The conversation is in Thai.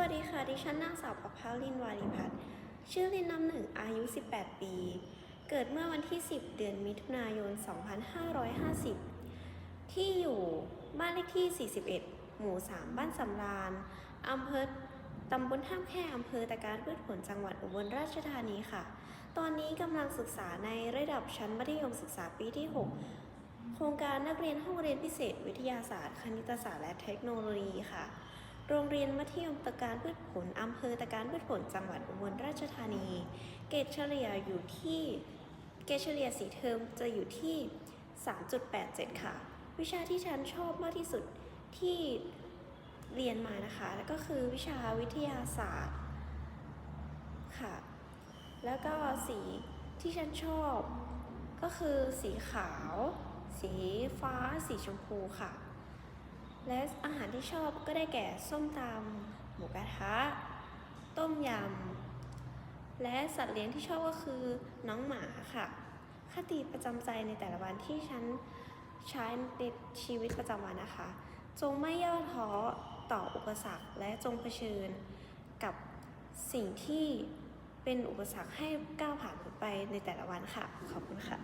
วัสดีค่ะ ดิฉันนางสาวประภาลินวาริพัฒน์ชื่อลินน้ำหนึ่งอายุ 18 ปี เกิดเมื่อวันที่ 10 เดือนมิถุนายน 2550 ที่อยู่บ้านเลขที่ 41 หมู่ 3 บ้านสำราญอำเภอตำบลท่ามแค่อำเภอตะการพืชผลจังหวัดอุบลราชธานีค่ะ ตอนนี้กำลังศึกษาในระดับชั้นมัธยมศึกษาปีที่ 6 โครงการนักเรียนห้องเรียนพิเศษ วิทยาศาสตร์ คณิตศาสตร์และเทคโนโลยีค่ะ โรงเรียนมัธยมตะการพืชผล อำเภอตะการพืชผล จังหวัดอุบลราชธานี เกรดเฉลี่ยอยู่ที่ เกรดเฉลี่ยสีเทอมจะอยู่ที่ 3.87 ค่ะ วิชาที่ฉันชอบมากที่สุดที่เรียนมานะคะก็คือวิชาวิทยาศาสตร์ค่ะ แล้วก็สีที่ฉันชอบ ก็คือสีขาว สีฟ้า สีชมพูค่ะ และอาหารที่ชอบก็ได้แก่ส้มตำหมูกระทะ ต้มยำ และสัตว์เลี้ยงที่ชอบก็คือน้องหมาค่ะคติประจำใจในแต่ละวันที่ฉันใช้ในชีวิตประจำวันนะคะ จงไม่ย่อท้อต่ออุปสรรคและจงเผชิญกับสิ่งที่เป็นอุปสรรคให้ก้าวผ่านพ้นไปในแต่ละวันค่ะ ขอบคุณค่ะ